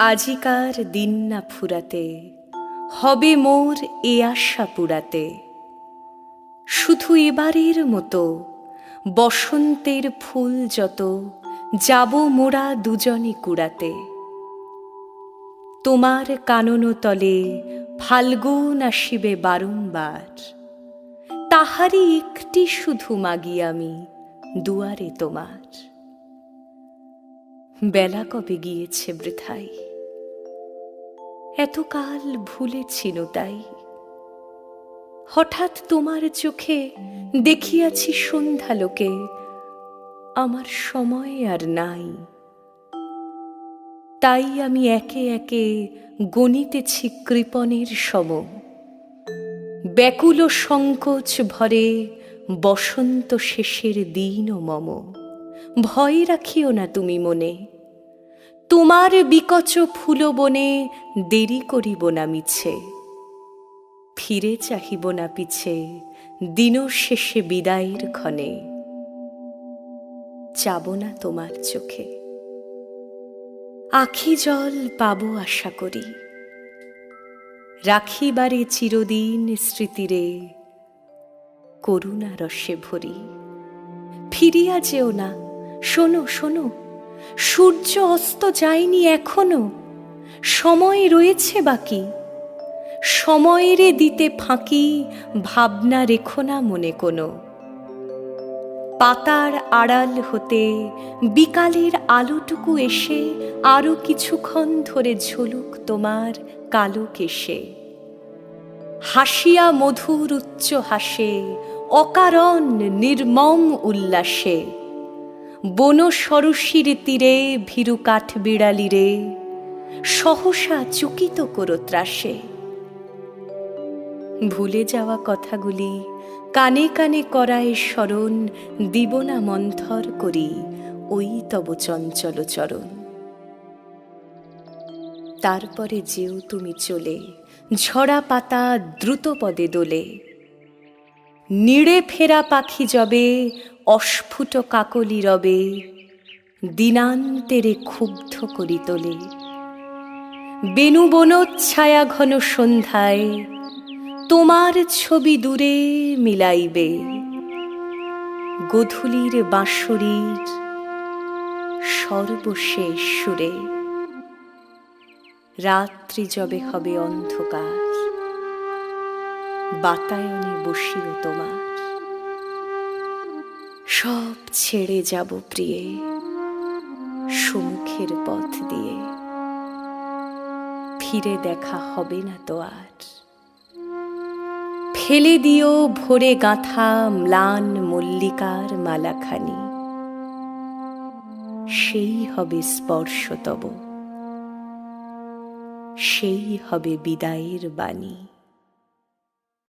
আজিকার দিন না ফুরাতে, হবে মোর এ আশা পুরাতে। শুধু এবারের মতো, বসন্তের ফুল যত, যাব মোরা দুজনে কুড়াতে। তোমার কানন তলে ফাল্গুন আসিবে বারংবার, তাহারই একটি শুধু মাগি আমি দুয়ারে তোমার। বেলা কবে গিয়েছে বৃথাই এতকাল ভুলেছিল তাই। হঠাৎ তোমার চোখে দেখিয়াছি সন্ধ্যালোকে আমার সময় আর নাই। তাই আমি একে একে গণিতেছি কৃপণের সম। ব্যাকুল সংকোচ ভরে বসন্ত শেষের দিন মম। ভয় রাখিও না তুমি মনে। তোমার বিকচ ফুল বনে দেরি করিব না মিছে। ফিরে চাহিব না পিছে দিন শেষে বিদায়ের ক্ষণে। যাব না তোমার চোখে। আখি জল পাবো আশা করি। রাখিবারে চিরদিন স্মৃতিরে করুণা রসে ভরি। ফিরিয়া যেও না, শোনো শোনো। সূর্য অস্ত যায়নি এখনও। সময় রয়েছে বাকি। সময়েরে দিতে ফাঁকি ভাবনা রেখো না মনে কোনো। পাতার আড়াল হতে বিকালের আলোটুকু এসে আরও কিছুক্ষণ ধরে ঝুলুক তোমার কালো কেশে। হাসিয়া মধুর উচ্চ হাসে, অকারণ নির্মম উল্লাসে। বন সরসির তীরে ভীরু কাঠ বিড়ালিরে সহসা চকিত করো ত্রাসে। ভুলে যাওয়া কথাগুলি কানে কানে করায় স্মরণ দিব না মন্থর করি ওই তব চঞ্চল চরণ। তারপরে যেও তুমি চলে, ঝরা পাতা দ্রুত পদে দোলে। নিড়ে ফেরা পাখি যবে অস্ফুট কাকলি রবে, দিনান্তেরে ক্ষুব্ধ করি তোলে। বেনু বনোচ্ছায়া ঘন সন্ধ্যায়, তোমার ছবি দূরে মিলাইবে। গধূলির বাঁশরীর সর্বশেষ সুরে। রাত্রি যবে হবে অন্ধকার, বাতায়নে বসিও তোমার। সব ছেড়ে যাব প্রিয়ে, সুমুখের পথ দিয়ে। ফিরে দেখা হবে না তো আর। ফেলে দিও ভোরে গাঁথা ম্লান মল্লিকার মালাখানি। সেই হবে স্পর্শ তব সেই হবে বিদায়ের বাণী।